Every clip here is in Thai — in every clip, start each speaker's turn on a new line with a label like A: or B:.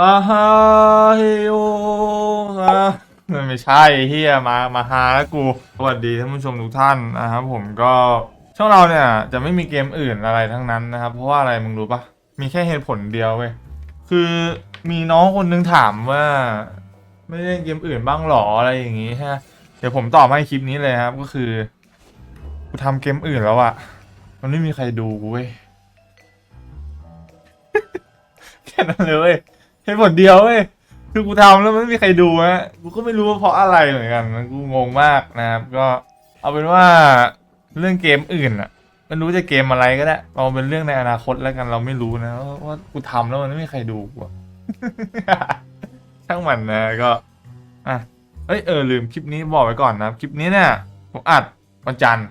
A: อาฮาเฮโออะไม่ใช่เฮียมามาหาแล้วกูสวัสดีท่านผู้ชมทุกท่านนะครับผมก็ช่องเราเนี่ยจะไม่มีเกมอื่นอะไรทั้งนั้นนะครับ เพราะว่าอะไรมึงรู้ปะมีแค่เหตุผลเดียวเว้ยคือมีน้องคนนึงถามว่า ไม่เล่นเกมอื่นบ้างหรออะไรอย่างงี้ฮะเดี๋ยวผมตอบให้คลิปนี้เลยครับก็คือกูทำเกมอื่นแล้วอะมันไม่มีใครดูกูเว้ยแค่นั้นเลย เว้หตุผลเดียวเว้ยคือกูทำแล้วมันไม่มีใครดูฮะกูก็ไม่รู้ว่าเพราะอะไรเหมือนกันกูงงมากนะครับ ก็เอาเป็นว่าเรื่องเกมอื่นอะไม่รู้จะเกมอะไรก็ได้เอาเป็นเรื่องในอนาคตแล้วกันเราไม่รู้นะว่ากูทำแล้วมันไม่มีใครดูกูอะช่างมันนะก็อะเอ้ยเออลืมคลิปนี้บอกไว้ก่อนนะคลิปนี้เนี่ยผมอัดวันจันทร์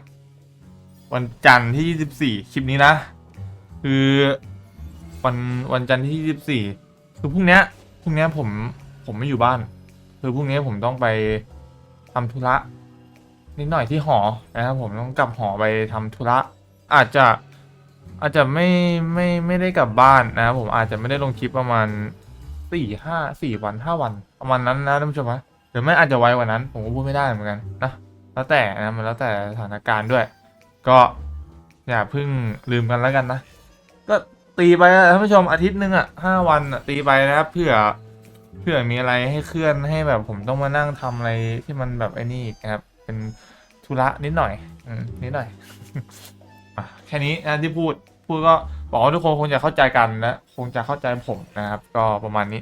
A: วันจันทร์ที่24คลิปนี้นะ คือวันวันจันทร์ที่24 คือพรุ่งเนี้ยพรุ่งเนี้ยผมผมไม่อยู่บ้าน คือพรุ่งนี้ผมต้องไปทำธุระนิดหน่อยที่หอนะครับผมต้องกลับหอไปทำธุระ อาจจะอาจจะไม่ไม่ไม่ได้กลับบ้านนะครับผมอาจจะไม่ได้ลงคลิปประมาณสี่ห้าสี่วันห้าวัน ประมาณนั้นนะท่านผู้ชมนะหรือไม่อาจจะไวกว่านั้น ผมก็พูดไม่ได้เหมือนกันนะแล้วแต่นะมันแล้วแต่สถานการณ์ด้วย ก็อย่าเพิ่งลืมกันแล้วกันนะก็ ตีไปอะท่านผู้ชมอาทิตย์หนึ่งอะห้าวันอะตีไปนะครับเพื่อเพื่อมีอะไรให้เคลื่อนให้แบบผมต้องมานั่งทำอะไรที่มันแบบไอ้นี่อีกนะครับ เป็นธุระนิดหน่อยอืมนิดหน่อย อะแค่นี้นะที่พูดพูดก็บอกว่าทุกคนคงจะเข้าใจกันและคงจะเข้าใจผมนะครับ ก็ประมาณนี้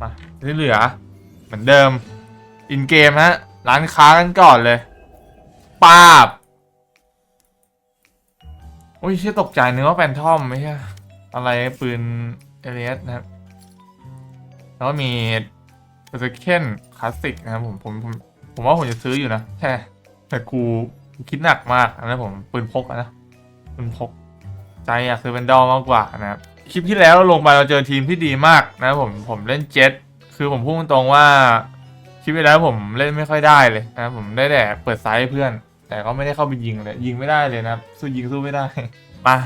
A: มาที่เหลือ เหมือนเดิม อินเกมฮะร้านค้ากันก่อนเลยปาบโอ้ยเชี่ยตกใจเนึกว่าแฟนทอมไม่ใช่ อะไรปืนเอเลียสนะครับ แล้วก็มีเ e อร์เคนคลาสสิกนะครับผมผมผมผมว่าผมจะซื้ออยู่นะแค่แต่กูคิดหนักมากนะผมปืนพกนะปืนพก ใจอยากซื้อเป็นดอลมากกว่านะครับคลิปที่แล้วเราลงไปเราเจอทีมที่ดีมากนะครับผมผมเล่นเจ็ตคือผมพูดตรงๆว่าคลิปที่แล้วผมเล่นไม่ค่อยได้เลยนะผมได้แต่เปิดไซส์เพื่อน แต่ก็ไม่ได้เข้าไปยิงเลยยิงไม่ได้เลยนะสู้ยิงสู้ไม่ได้มา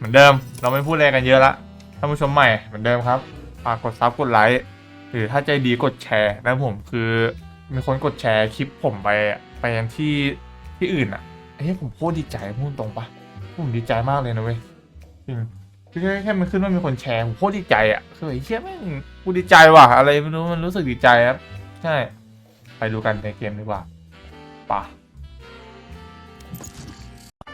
A: เหมือนเดิม เราไม่พูดอะไรกันเยอะละท่านผู้ชมใหม่เหมือนเดิมครับฝากกดซับกดไลค์หรือถ้าใจดีกดแชร์นะผมคือ มีคนกดแชร์คลิปผมไปไปยังที่ที่อื่นอะเฮ้ยผมโคตรดีใจพูดตรงปะผมดีใจมากเลยนะเว้ยจริงคือแค่แค่มันขึ้นว่ามีคนแชร์ผมโคตรดีใจอะคือไอ้เชี่ยแม่งกูดีใจว่ะอะไรไม่รู้มันรู้สึกดีใจครับใช่ ไปดูกันในเกมดีกว่าป่ะ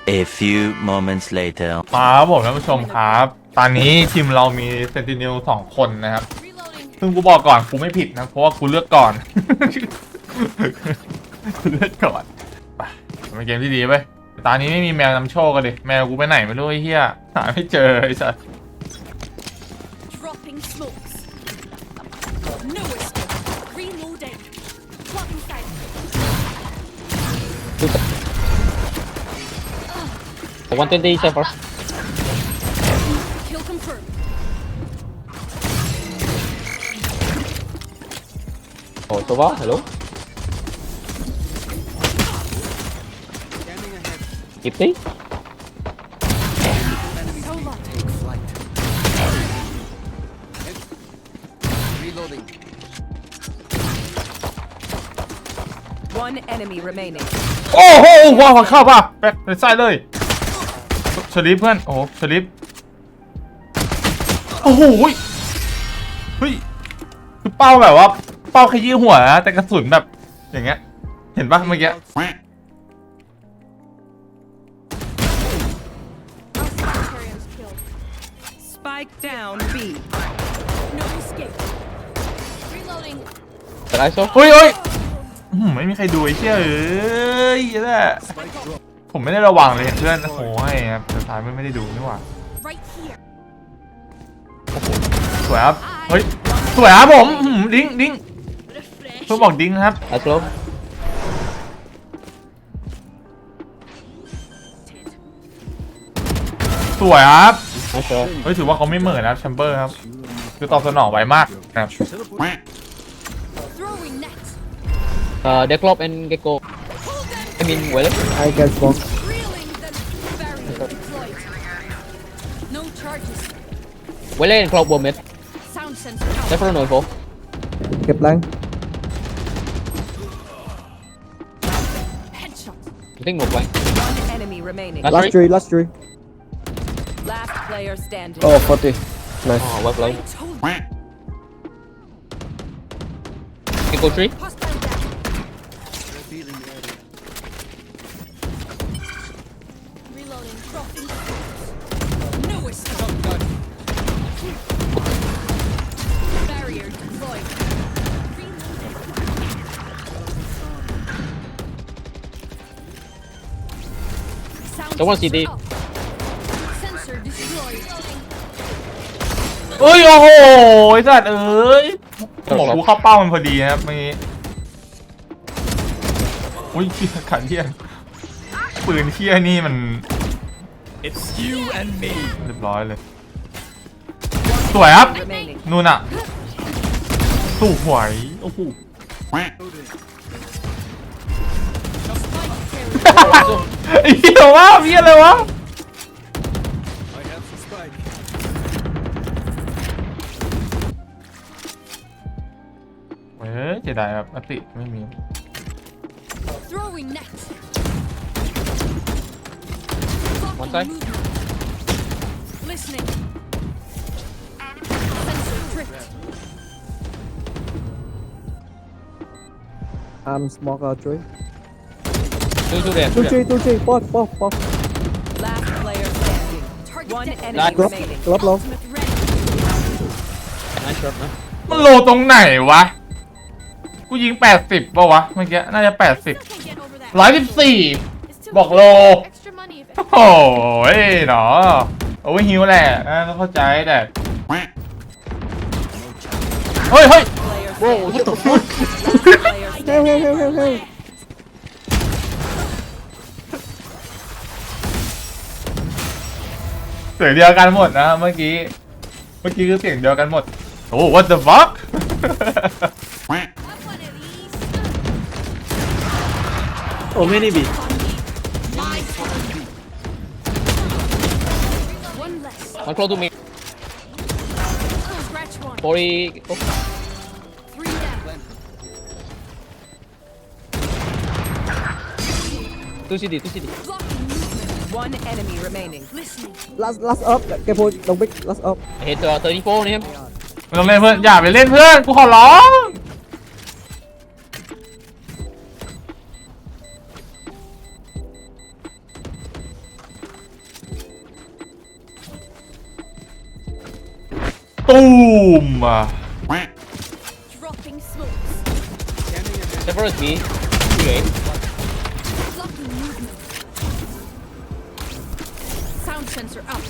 B: A few moments later.
A: มาครับผมท่านผู้ชมครับ ตอนนี้ทีมเรามีเซนติเนลสองคนนะครับ
C: Reloading.
A: ซึ่งกูบอกก่อนกูไม่ผิดนะ เพราะว่ากูเลือกก่อน กูเลือกก่อนไปเป็นเกมที่ดีไปตอนนี้ไม่มีแมวนำโชคกันดิ แมวกูไปไหนไม่รู้ไอ้เหี้ยหาไม่เจอไอ้สัส
D: 120 isa.
C: Kill confirmed.
D: Oh, ito ba? Hello? Keep
C: day?
E: One enemy remaining.
A: โอ้โหว้าวข้าวป่ะแปลกใส่เลย สลิปเพื่อน โอ้โหสลิป โอ้โหเฮ้ยเฮ้ยคือเป้าแบบว่า เป้าขยี้หัวนะแต่กระสุนแบบ อย่างเงี้ย เห็นปะเมื่อกี้
C: Tarians killed.
E: Spike down B.
C: No escape. Reloading.
D: The nice one.
A: เฮ้ยเฮ้ยอื้อหือไม่มีใครดูไอ้เชี่ยเอ้ยแหละ ผมไม่ได้ระวังเลยเห็นเพื่อนโอ้โหให้ครับสุดท้ายไม่ไม่ได้ดูนี่หว่า
C: Right here.
A: สวยครับเฮ้ยสวยครับผมอื้อหือดิ้งดิ้ง
C: Refresh.
A: เพื่อนบอกดิ้งครับ
D: Nice low.
C: Ted.
A: สวยครับ
D: Nice shot.
A: เฮ้ยถือว่าเขาไม่เหม่อนะครับแชมเบอร์ครับคือตอบสนองไวมากนะครับ
C: Throwing net.
D: Uh, Declop and Gecko.
C: Hold them.
D: I mean, well.
F: I guess bomb.
C: Reeling the barrier deployed. No charges.
D: Well and Clock bomb it.
C: Sound Sound sensor out.
D: Left for no info.
F: เก็บแรง
C: Headshot.
D: I think no blank.
E: One enemy remaining.
D: Last
F: last
D: three.
F: three last three
E: Last player standing.
F: oh 40 nice
D: Oh, well played.
C: I told
D: Someone
C: sensor
D: CT.
C: up. Sensor destroyed.
A: เอ้ยโอ้โหไอ้สัตว์เอ้ยโอ้โหกูเข้าเป้ามันพอดีนะครับเมื่อกี้อุ้ยเชี่ยขันเชี่ยปืนเชี่ยนี่มัน It's you and me เรียบร้อยเลย สวยครับ
E: Remaining.
A: นู่นอะ ถูกหวยโอ้โหไอ้เหี้ยว่าเหี้ยอะไรวะเฮ้ยเจไดครับอติไม่มี
C: Throwing net.
D: One
C: Blocking
D: side.
C: movement. Listening. Sensor tripped.
F: I'm smoke uh, three
D: Two, two there.
F: two
D: Two there.
F: three two three pop pop pop
E: Last player standing.
C: Target
E: One
C: dead.
E: enemy
D: Nice.
F: drop
E: remaining.
F: drop low
C: Ultimate ready.
D: Nice shot, man.
A: มันโลตรงไหนวะ กูยิง 80ป่าวะ เมื่อกี้ น่าจะ 80
C: Still can't get over that.
A: 114
C: It's too
A: บอกโล
C: extra money if
A: โอ้โหเนาะโอเวอร์ฮิวแหละนะต้องเข้าใจแต่เฮ้ยเฮ้ย
E: Player
D: Whoa,
E: standing.
D: what the fuck?
E: Player standing.
F: hey hey hey hey hey
A: เสียงเดียวกันหมดนะเมื่อกี้ เมื่อกี้คือเสียงเดียวกันหมด โอ้ what the fuck
C: Have one of these.
F: oh many B
C: My turn. One less.
D: One close to me.
C: Scratch one.
D: Two CD, two CD.
C: Blocking movement.
E: One enemy remaining.
C: Listening.
F: last last up careful don't big last up
D: I hit uh, 34 on him.
A: ไม่ต้องเล่นเพื่อน อย่าไปเล่นเพื่อน กูขอร้องตูมอ่ะ
C: Dropping smokes.
D: The first B.
C: Ground sensor up.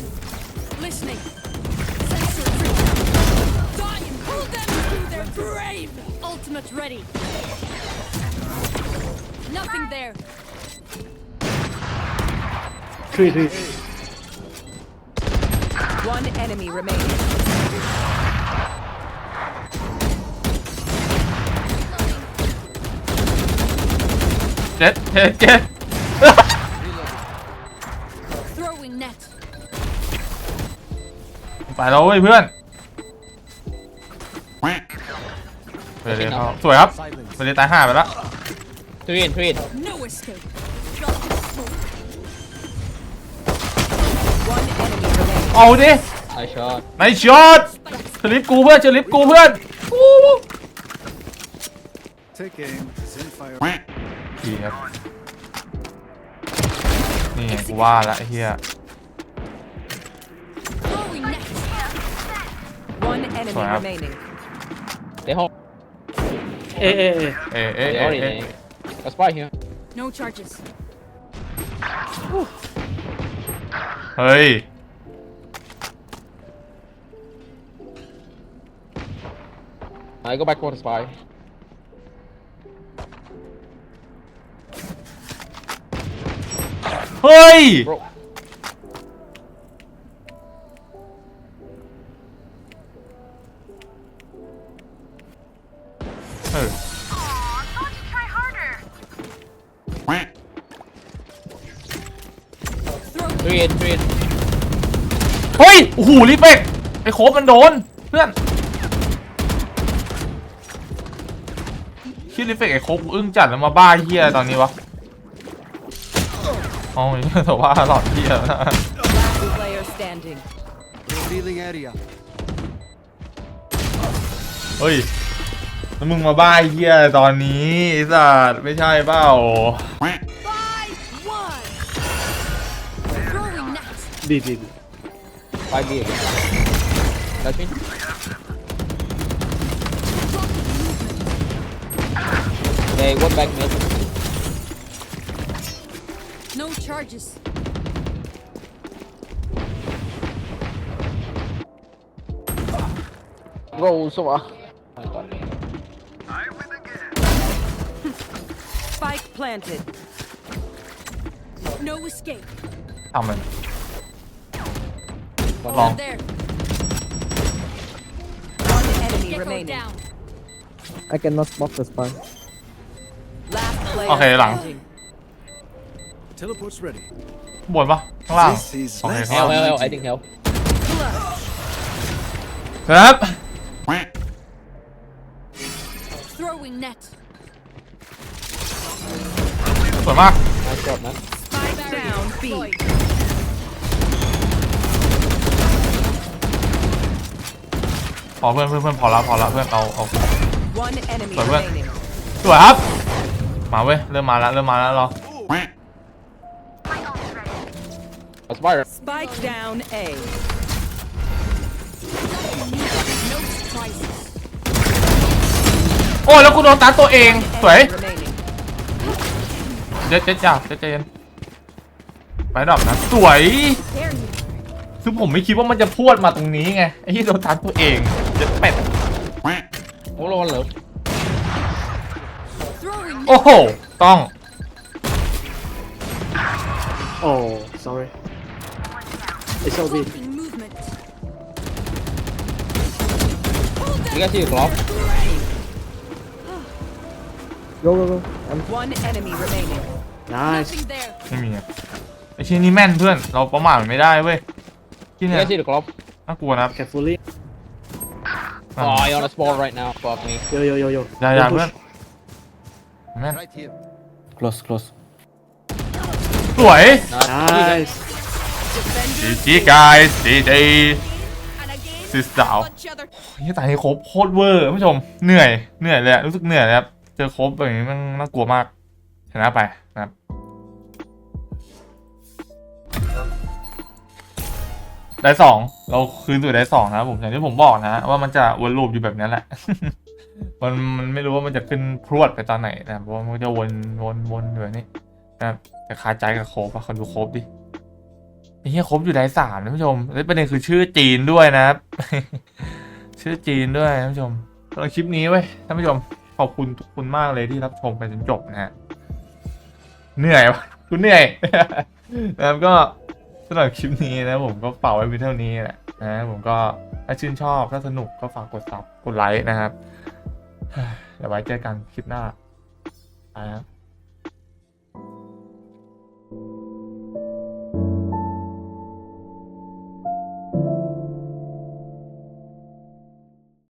C: Listening. Sensor free. Die and pull them to their grave! Ultimate ready. Nothing there.
F: Three, three.
E: One enemy remaining.
A: Dead,
C: dead, dead.
A: ไปแล้วเว้ยเพื่อนไปเลยเข้าสวยครับไปเลยตายห้าไปแล้ว
D: Three in, three in.
C: No escape. Dropping smoke.
E: One enemy remaining.
A: เอาดิ
D: Nice shot.
A: ในช็อตสลิปกูเพื่อนสลิปกูเพื่อนอู้
G: Take aim, Zenfire.
A: ดีครับนี่ไงกูว่าละไอ้เฮีย
E: One enemy
A: Wow.
E: remaining.
D: They home.
A: เอ๊ะเอ๊ะ
D: They
A: เอ๊ะ
D: already
A: เอ๊ะ
D: there. Got spy here.
C: No charges.
A: เฮ้ย
D: I go back for the spy.
A: เฮ้ย
D: Bro.
A: ท
C: รี
D: นทรีน
A: เฮ้ย โอ้โหรีเฟกไอ้โคบมันโดน เพื่อนชื่อรีเฟกไอ้โคบอึ้งจัดแล้วมาบ้าเฮียตอนนี้วะโอ้ยแต่ว่าหลอดเฮียเฮ้ยแล้วมึงมาบ้าเฮียตอนนี้สัตว์ไม่ใช่เปล่า
C: Throwing net.
F: ดีดีดี
D: Spike B again. Touch me. They one back mid.
C: No charges.
D: Roll so uh.
E: Spike planted.
C: No escape.
A: ทำมัน
D: One
A: Long.
C: Over there.
E: One enemy
C: Gecko
E: remaining.
C: down.
F: I cannot block the spy
E: Last player
A: Okay, lang.
E: standing.
G: Teleport's ready.
A: บนปะข้างล่าง
G: This is
A: โอเค
G: less
A: ข้าง
D: Hell,
A: ล่าง
D: hell, hell. I think hell.
A: ครับ
C: Throwing net.
A: สวยมาก
D: Nice shot, man.
E: Spike down B.
C: Deployed.
A: อเพื่อนเพื่อนเพื่อนพอละพอละเพื่อนเอาเอา
E: One enemy
A: Sorry, what?
E: remaining.
A: สวยครับ มาเว้ยเริ่มมาแล้วเริ่มมาแล้วรอ
D: That's fire.
E: Spike down A.
C: No surprises.
A: โอ้ยแล้วกูโดนตัดตัวเอง สวย
E: Enemy remaining.
A: เจ๊เจ๊จ้าเจ๊เจนไปดอกนะสวย
C: There you
A: คือผมไม่คิดว่ามันจะพรวดมาตรงนี้ไง ไอ้ที่โดนตัดตัวเอง เจะเป็ด
D: Hold on, low.
C: Throwing net.
A: โอ้โห ต้อง
F: oh sorry it's all B
C: Blocking movement. Hold
D: You
C: them
D: guys see the clock?
C: brave.
F: go go go I'm
E: One enemy remaining.
F: nice
C: Nothing there.
A: ไม่มีอะไอ้ชิ้นนี้แม่นเพื่อน เราประมาทมันไม่ได้เว้ยที่
D: You
A: เนี่ย
D: guys see the clock?
A: น่ากลัวนะครับ
F: carefully
D: Oh, you're on a spawn right now. Fuck me.
F: yo yo yo yo
A: อย่าอย่า
F: Don't
A: เพื่อน
F: push.
A: แม่น
G: right here.
F: close close
A: สวย
F: nice
A: จีจีกายจีจี
C: And again,
A: Sister.
C: each other.
A: นี่ตายให้ครบโคตรเวอร์ท่านผู้ชมเหนื่อยเหนื่อยเลยอะรู้สึกเหนื่อยเลยครับเจอครบแบบนี้มันน่ากลัวมากชนะไปนะครับ ได้สองเราคืนสู่ได้สองนะครับผมอย่างที่ผมบอกนะว่ามันจะวนลูปอยู่แบบนี้แหละ มันมันไม่รู้ว่ามันจะขึ้นพรวดไปตอนไหนนะเพราะมันจะวนวนวนอยู่แบบนี้นะแต่คาใจกับโคบอะคนดูโคบดิไอ้เหี้ยโคบอยู่ได้สามนะท่านผู้ชมแล้วประเด็นคือชื่อจีนด้วยนะครับ ชื่อจีนด้วยท่านผู้ชมสำหรับคลิปนี้เว้ยท่านผู้ชมขอบคุณทุกคนมากเลยที่รับชมไปจนจบนะฮะเหนื่อยวะคุณเหนื่อยนะครับก็ สำหรับคลิปนี้นะผมก็เป่าไว้เพียงเท่านี้แหละนะผมก็ถ้าชื่นชอบถ้าสนุกก็ฝากกดซับกดไลค์นะครับเดี๋ยวไว้เจอกันคลิปหน้าไปครับ